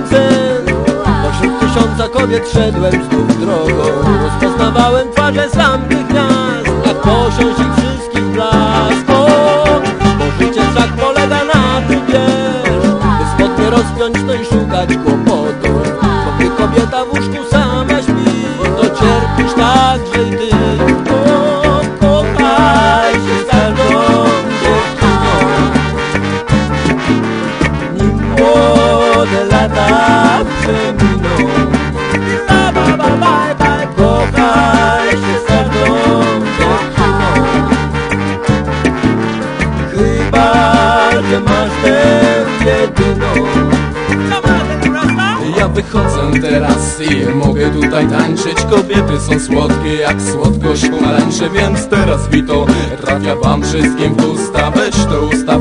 poznałem Pośród tysiąca kobiet szedłem znów drogą. Rozpoznawałem twarze z tamtych miast Jak posiąść ich wszystkich blask. Bo życie tak polega na tym, wiesz By smutnie rozpiąć, no i szukać kłopotu. Tobie kobieta w łóżku Ja wychodzę teraz i mogę tutaj tańczyć. Kobiety są słodkie jak słodkość pomarańczy Więc teraz wito trafia wam wszystkim w usta. Weź to usta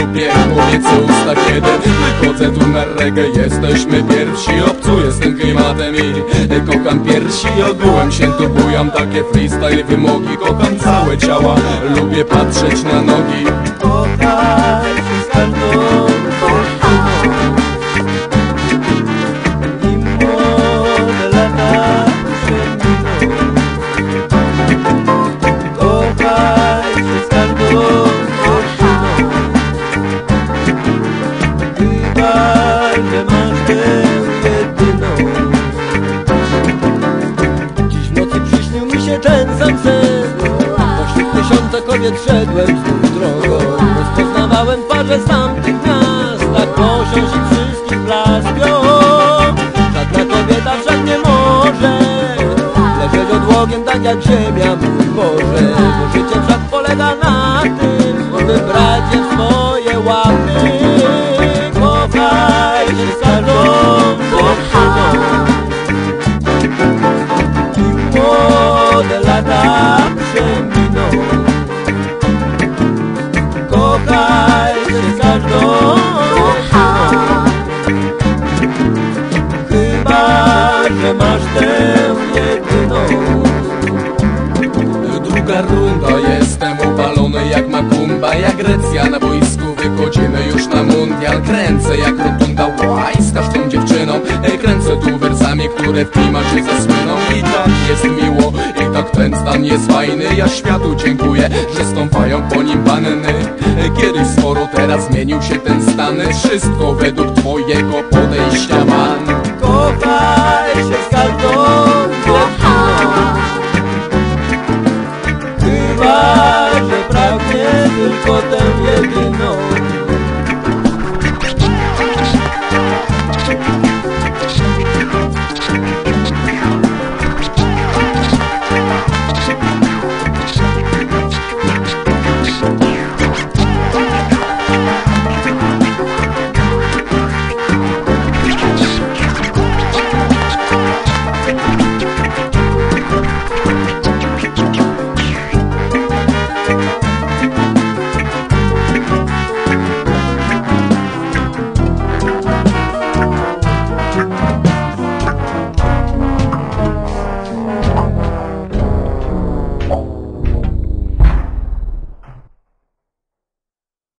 lubię kobiece usta Kiedy wychodzę tu na reggae. Jesteśmy pierwsi, obcuję z tym klimatem I kocham piersi. Ogółem się tu bujam, takie freestyle wymogi. Kocham całe ciała, lubię patrzeć na nogi szedłem znów drogą Rozpoznawałem twarze sam tych miast Tak posiąść ich wszystkich blask Żadna kobieta wszak nie może Leżeć odłogiem tak jak ziemia mój Boże Bo życie wszak polega na tym Druga jestem upalony jak makumba Jak Grecja. Na boisku, wychodzimy już na mundial. Kręcę jak rotunda, łaj, z każdą dziewczyną. Kręcę tu wersami, które w klimacie zasłyną. I tak jest miło, i tak ten stan jest fajny. Ja światu dziękuję, że stąpają po nim panny. Ej, Kiedyś sporo, teraz zmienił się ten stan. Wszystko według twojego podejścia, man. Kochaj